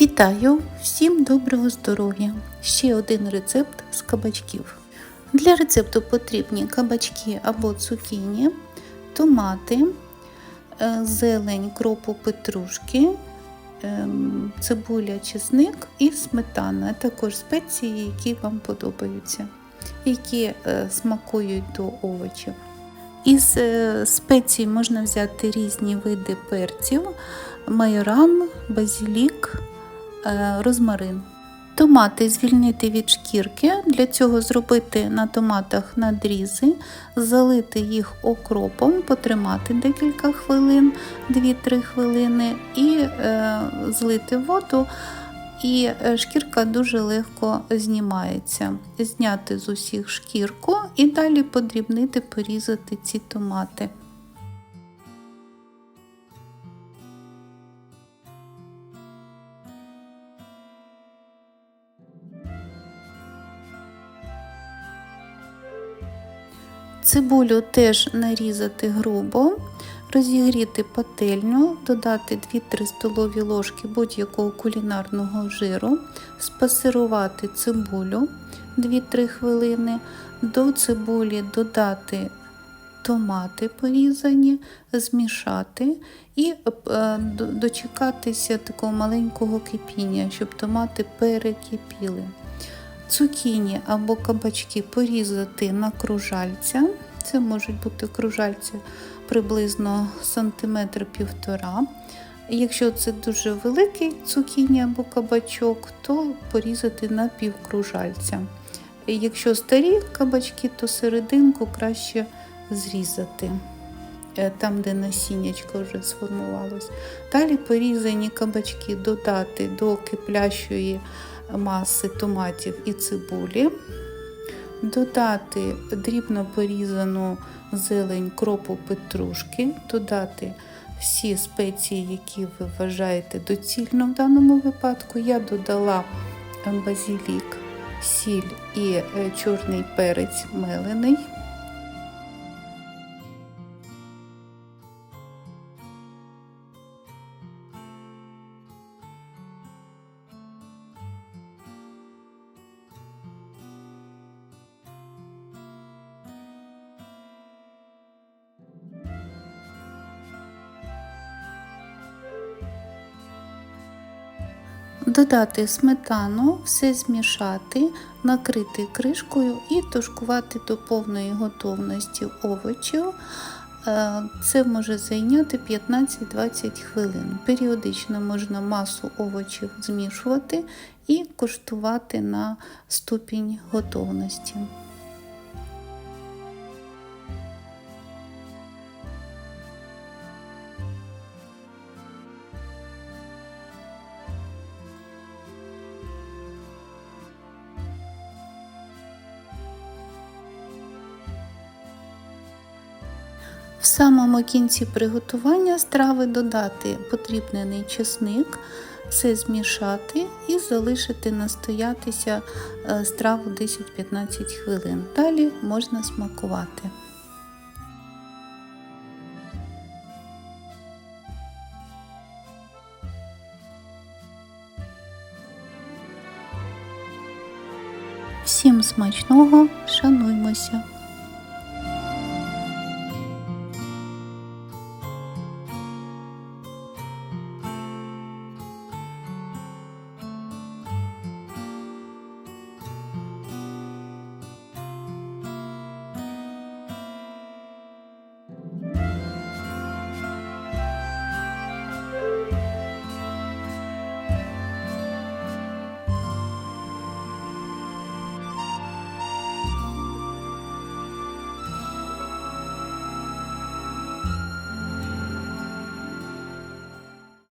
Вітаю! Всім доброго здоров'я! Ще один рецепт з кабачків. Для рецепту потрібні кабачки або цукіні, томати, е, зелень, кропу, петрушки, ем, цибуля, чесник і сметана, а також спеції, які вам подобаються, які е, смакують до овочів. Із е, спецій можна взяти різні види перців, майоран, базілік, е, розмарин. Томати звільнити від шкірки. Для цього зробити на томатах надрізи, залити їх окропом, потримати декілька хвилин, 2-3 хвилини, і е, злити воду. І е, шкірка дуже легко знімається. Зняти з усіх шкірку і далі подрібнити, порізати ці томати. Цибулю теж нарізати грубо, розігріти пательню, додати 2-3 столові ложки будь-якого кулінарного жиру, спасирувати цибулю 2-3 хвилини, до цибулі додати томати порізані, змішати і е, дочекатися такого маленького кипіння, щоб томати перекипіли. Цукіні або кабачки порізати на кружальця. Це можуть бути кружальця приблизно сантиметр півтора. Якщо це дуже великий цукіні або кабачок, то порізати на півкружальця. Якщо старі кабачки, то серединку краще зрізати, е, там, де насіннячко вже сформувалось. Далі порізані кабачки додати до киплящої маси томатів і цибулі, додати дрібно порізану зелень кропу петрушки, додати всі спеції, які ви вважаєте доцільно в даному випадку. Я додала базілік, сіль і е, чорний перець мелений. Додати сметану, все змішати, накрити кришкою і тушкувати до повної готовності овочів. Е, це може зайняти 15-20 хвилин. Періодично можна масу овочів змішувати і куштувати на ступінь готовності. В самому кінці приготування страви додати потрібний чесник, все змішати і залишити настоятися е, страву 10-15 хвилин. Далі можна смакувати. Всім смачного, шануймося!